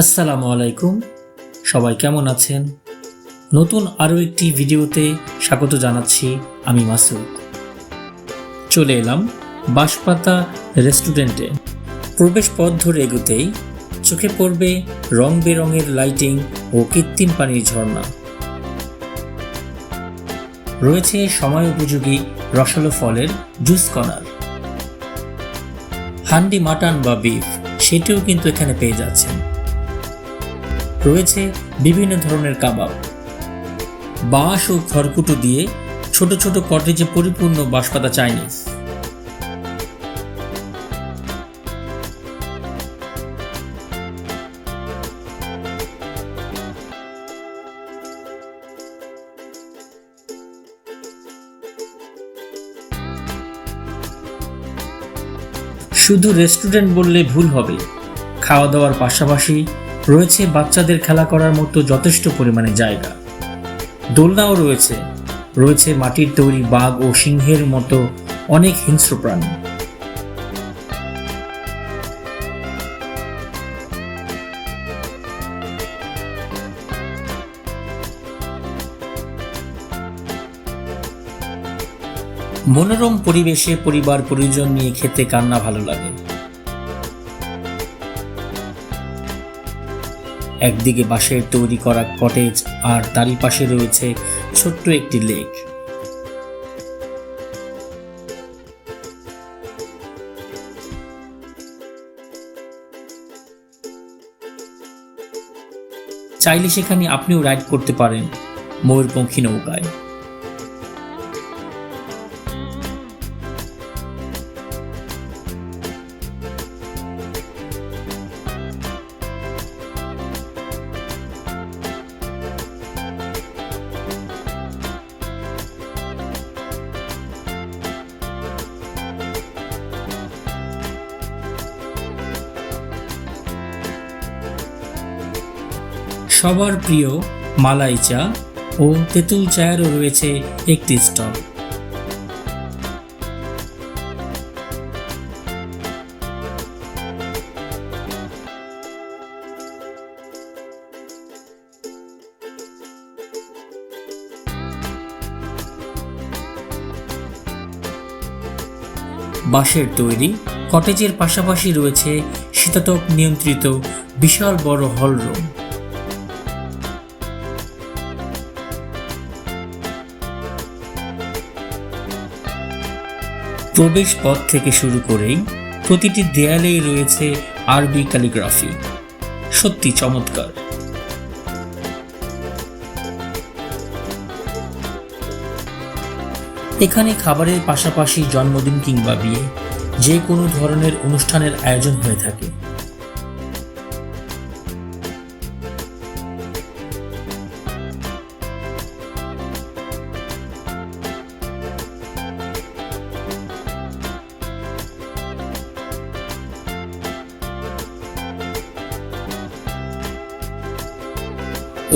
আসসালামু আলাইকুম। সবাই কেমন আছেন? নতুন আরও একটি ভিডিওতে স্বাগত জানাচ্ছি আমি মাসুদ। চলে এলাম বাঁশপাতা রেস্টুরেন্টে। প্রবেশ পথ ধরে এগোতেই চোখে পড়বে রং বেরঙের লাইটিং ও কৃত্রিম পানির ঝর্ণা। রয়েছে সময় উপযোগী রসালো ফলের জুস কর্নার। হান্ডি মাটন বা বিফ, সেটিও কিন্তু এখানে পেয়ে যাচ্ছেন। রয়েছে বিভিন্ন ধরনের কাবাব। বাঁশ ও খড়কুটো দিয়ে ছোট ছোট কটেজে পরিপূর্ণ বাঁশপাতা চাইনিজ। শুধু রেস্টুরেন্ট বললে ভুল হবে। খাওয়া দাওয়ার পাশাপাশি রয়েছে বাচ্চাদের খেলা করার মতো যথেষ্ট পরিমাণে জায়গা। দোলনাও রয়েছে। রয়েছে মাটির তৈরি বাঘ ও সিংহের মতো অনেক হিংস্র প্রাণী। মনোরম পরিবেশে পরিবার পরিজন নিয়ে খেতে কান্না ভালো লাগে? একদিকে বাঁশের তৈরি করা কটেজ আর তারই পাশে রয়েছে ছোট্ট একটি লেক চাইলে সেখানে আপনিও রাইড করতে পারেন ময়ূরপঙ্খী নৌকায়। সবার প্রিয় মালাই চা ও তেঁতুল চায়েরও রয়েছে একটি স্টল। বাঁশের তৈরি, কটেজের পাশাপাশি রয়েছে শীতাতপ নিয়ন্ত্রিত বিশাল বড় হল রুম। প্রবেশ পথ থেকে শুরু করেই প্রতিটি দেয়ালেই রয়েছে আরবি ক্যালিগ্রাফি। সত্যি চমৎকার। এখানে খাবারের পাশাপাশি জন্মদিন কিংবা বিয়ে যে কোনো ধরনের অনুষ্ঠানের আয়োজন হয়ে থাকে।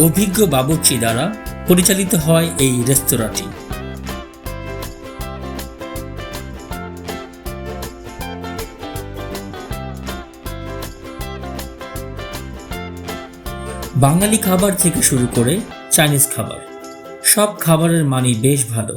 অভিজ্ঞ বাবুর্চি দ্বারা পরিচালিত হয় এই রেস্তোরাঁটি। বাঙালি খাবার থেকে শুরু করে চাইনিজ খাবার, সব খাবারের মানই বেশ ভালো।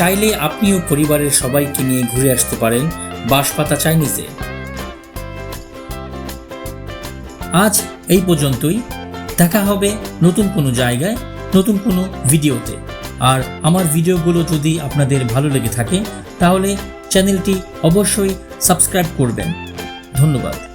চাইলে আপনিও পরিবারের সবাইকে নিয়ে ঘুরে আসতে পারেন বাঁশপাতা চাইনিজে। আজ এই পর্যন্তই। দেখা হবে নতুন কোনো জায়গায়, নতুন কোনো ভিডিওতে। আর আমার ভিডিওগুলো যদি আপনাদের ভালো লেগে থাকে, তাহলে চ্যানেলটি অবশ্যই সাবস্ক্রাইব করবেন। ধন্যবাদ।